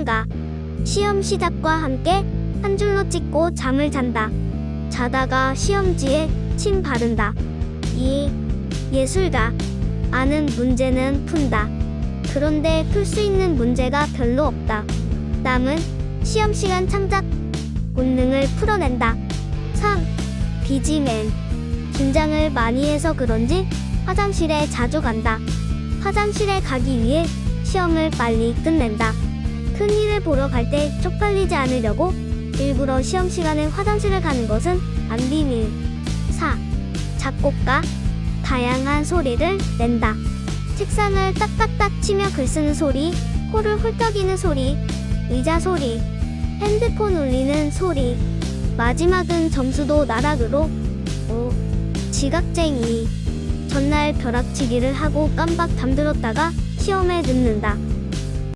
학원가. 시험 시작과 함께 한 줄로 찍고 잠을 잔다. 자다가 시험지에 침 바른다. 2. 예술가. 아는 문제는 푼다. 그런데 풀 수 있는 문제가 별로 없다. 남은 시험 시간 창작 본능을 풀어낸다. 3. 비지맨. 긴장을 많이 해서 그런지 화장실에 자주 간다. 화장실에 가기 위해 시험을 빨리 끝낸다. 큰 일을 보러 갈 때 쪽팔리지 않으려고 일부러 시험 시간에 화장실을 가는 것은 안 비밀. 4. 작곡가. 다양한 소리를 낸다. 책상을 딱딱딱 치며 글 쓰는 소리, 코를 훌떡이는 소리, 의자 소리, 핸드폰 울리는 소리. 마지막은 점수도 나락으로. 5. 지각쟁이. 전날 벼락치기를 하고 깜빡 잠들었다가 시험에 늦는다.